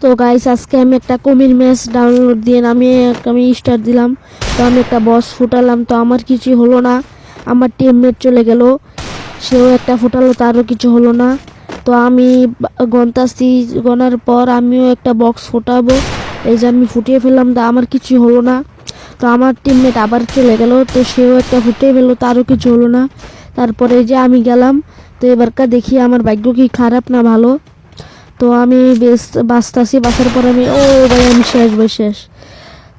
তো গাইস আজকে আমি একটা কুমির ম্যাচ ডাউনলোড দিয়ে আমি আমি স্টার দিলাম। তো আমি একটা বস ফুটালাম, তো আমার কিছু হলো না। আমার টিমমেট চলে গেল, সেও একটা ফুটালো, তারও কিছু হলো না। তো আমি বা- গন্তাসি গনার পর আমিও একটা বক্স ফোটাবো। এই যে আমি ফুটিয়ে ফেললাম, তো আমার কিছু হলো না। তো আমার টিমমেট আবার চলে গেল, তো সেও একটা ফুটিয়ে ফেলল, তারও কিছু হলো না। তারপরে যে আমি গেলাম, তো এবারকার দেখি আমার ভাগ্য কি খারাপ না ভালো। তো আমি বাঁচতাছি, বাঁচার পর আমি, ও ভাই, আমি শেষ, ভাই, শেষ।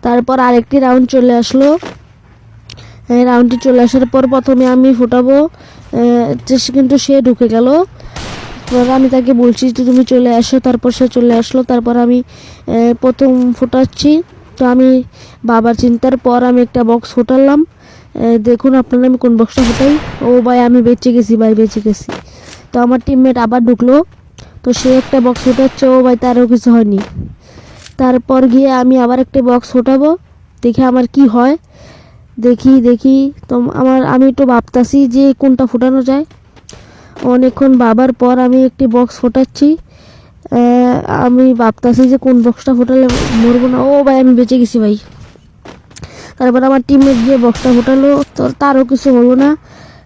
তারপর আরেকটি রাউন্ড চলে আসলো। রাউন্ডটি চলে আসার পর প্রথমে আমি ফোটাবো। কিন্তু সে ঢুকে গেল। আমি তাকে বলছি যে, তুমি চলে আসো। তারপর সে চলে আসলো। তারপর আমি প্রথম ফোটাচ্ছি। তো আমি বাবার চিন্তার পর আমি একটা বক্স ফোটালাম। দেখুন আপনারা, আমি কোন বক্সটা ফোটাই? ও ভাই, আমি বেঁচে গেছি, ভাই, বেঁচে গেছি। তো আমার টিমমেট আবার ঢুকলো। তো সে একটা বক্স ফোটাচ্ছে ও ভাই তারও কিছু হয়নি। তারপর গিয়ে আমি আবার একটা বক্স ফোটাবো দেখে আমার কি হয়। দেখি দেখি, তো আমার, আমি একটু ভাবতাছি যে কোনটা ফোটানো যায়। অনেকক্ষণ ভাবার পর আমি একটি বক্স ফোটাচ্ছি। আমি ভাবতাছি যে কোন বক্সটা ফোটালে মরবো না। ও ভাই, আমি বেঁচে গেছি ভাই। তারপর আমার টিমমেট গিয়ে বক্সটা ফোটালো, তো তারও কিছু হলো না।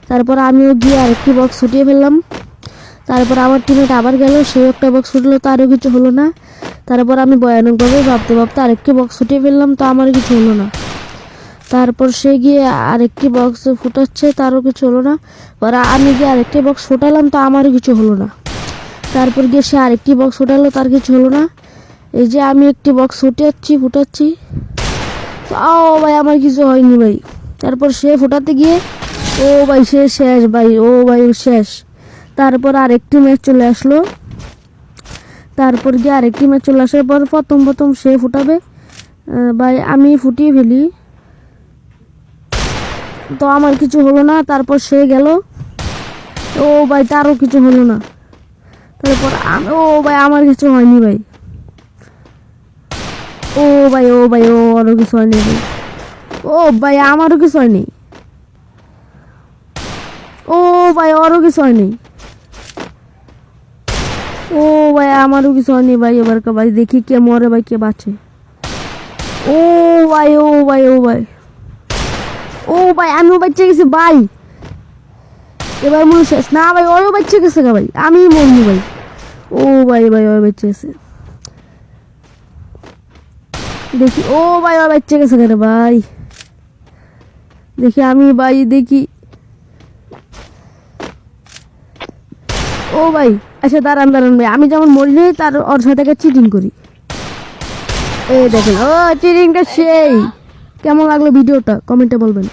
তারপর আমিও গিয়ে আরেকটি বক্স ফুটিয়ে ফেললাম। তারপর আমার টিমেট আবার গেল সেও একটা বক্স ফুটলো তারও কিছু হলো না। তারপর আমি ভয়ানকভাবে ভাবতে ভাবতে আরেকটি বক্স ফুটিয়ে ফেললাম, তো আমার কিছু হলো না। তারপর সে গিয়ে আরেকটি বক্স ফুটাচ্ছে তারও কিছু হলো না। পরে আমি গিয়ে আরেকটি বক্স ফুটালাম, তো আমারও কিছু হলো না। তারপর গিয়ে সে আরেকটি বক্স ফুটালো, তার কিছু হলো না। এই যে আমি একটি বক্স ফুটাচ্ছি ফুটাচ্ছি। ও ভাই, আমার কিছু হয়নি ভাই। তারপর সে ফোটাতে গিয়ে, ও ভাই, সে শেষ ভাই, ও ভাই শেষ। তারপর আরেকটি ম্যাচ চলে আসলো। তারপর গিয়ে আরেকটি ম্যাচ চলে আসার পর প্রথম প্রথম সে ফুটাবে। ভাই, আমি ফুটিয়ে ফেলি। তো আমার কিছু হলো না, তারপর সে গেল। ও ভাই, তারও কিছু হলো না। তারপর ও ভাই, আমার কিছু হয়নি ভাই। ও ভাই ও ভাই, ও, আরও কিছু হয়নি ভাই। ও ভাই, আমারও কিছু হয়নি। ও ভাই আরও কিছু হয়নি। ও ভাই আমারও কিছু হয়নি ভাই এবার কা ভাই দেখি কে মরে ভাই কে বাঁচে ও ভাই ও ভাই ও ভাই ও ভাই আমিও বাচ্চা গেছি ভাই এবার মনে হয় শেষ না ভাই ওরও বাচ্চা গেছে গা ভাই আমি মরনি ভাই ও ভাই ভাই ওর বাচ্চা গেছে দেখি ও ভাই ওর বাচ্চা গেছে কেন ভাই দেখি আমি ভাই দেখি ও ভাই আচ্ছা দাঁড়ান দাঁড়ান ভাই, আমি যেমন মরি নেই তার ওর সাথে চিটিং করি। এই দেখেন, ও চিটিংটা সেই। কেমন লাগল ভিডিওটা? কমেন্টে বলবেন।